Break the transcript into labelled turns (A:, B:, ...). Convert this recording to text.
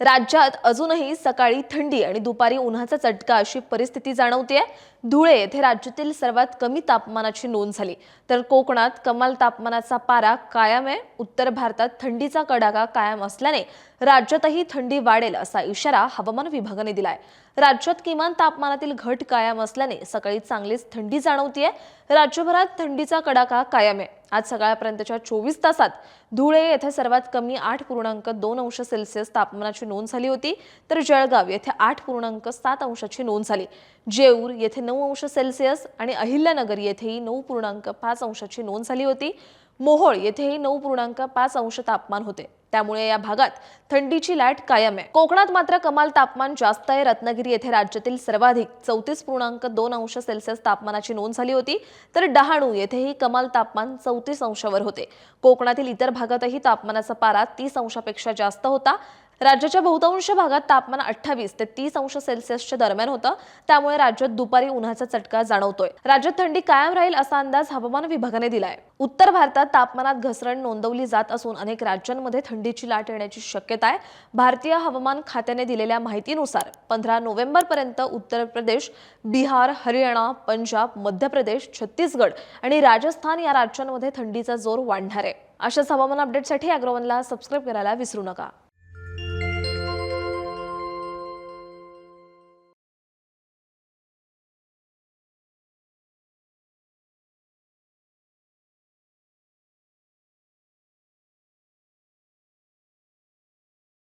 A: राज्यात अजूनही सकाळी थंडी आणि दुपारी उन्हाचा चटका अशी परिस्थिती जाणवते धुळे येथे राज्यातील सर्वात कमी तापमानाची नोंद झाली. तर कोकणात कमाल तापमानाचा पारा कायम आहे. उत्तर भारतात थंडीचा कडाका कायम असल्याने राज्यातही थंडी वाढेल असा इशारा हवामान विभागाने दिलाय. राज्यात किमान तापमानातील घट कायम असल्याने सकाळी चांगलीच थंडी जाणवतीये. राज्यभरात थंडीचा कडाका कायम आहे. आज सकाळपर्यंतच्या चोवीस तासात धुळे येथे सर्वात कमी आठ पूर्णांक दोन अंश सेल्सिअस तापमानाची नोंद झाली होती. तर जळगाव येथे आठ पूर्णांक सात अंशाची नोंद झाली. जेऊर येथे नऊ अंश सेल्सिअस आणि अहिल्यानगर येथेही नऊ पूर्णांक पाच अंशाची नोंद झाली होती. मोहोळ येथेही नऊ पूर्णांक पाच अंश तापमान होते. त्यामुळे या भागात थंडीची लाट कायम आहे. कोकणात मात्र कमाल तापमान जास्त आहे. रत्नागिरी येथे राज्यातील सर्वाधिक चौतीस पूर्णांक दोन अंश सेल्सिअस तापमानाची नोंद झाली होती. तर डहाणू येथेही कमाल तापमान चौतीस अंशावर होते. कोकणातील इतर भागातही तापमानाचा पारा तीस अंशापेक्षा जास्त होता. राज्याच्या बहुतांश भागात तापमान अठ्ठावीस ते तीस अंश सेल्सिअसच्या दरम्यान होतं. त्यामुळे राज्यात दुपारी उन्हाचा चटका जाणवतोय. राज्यात थंडी कायम राहील असा अंदाज हवामान विभागाने दिलाय. उत्तर भारतात तापमानात घसरण नोंदवली जात असून अनेक राज्यांमध्ये थंडीची लाट येण्याची शक्यता आहे. भारतीय हवामान खात्याने दिलेल्या माहितीनुसार पंधरा नोव्हेंबर पर्यंत उत्तर प्रदेश बिहार हरियाणा पंजाब मध्य प्रदेश छत्तीसगड आणि राजस्थान या राज्यांमध्ये थंडीचा जोर वाढणार आहे. अशाच हवामान अपडेटसाठी अॅग्रोवनला सबस्क्राईब करायला विसरू नका.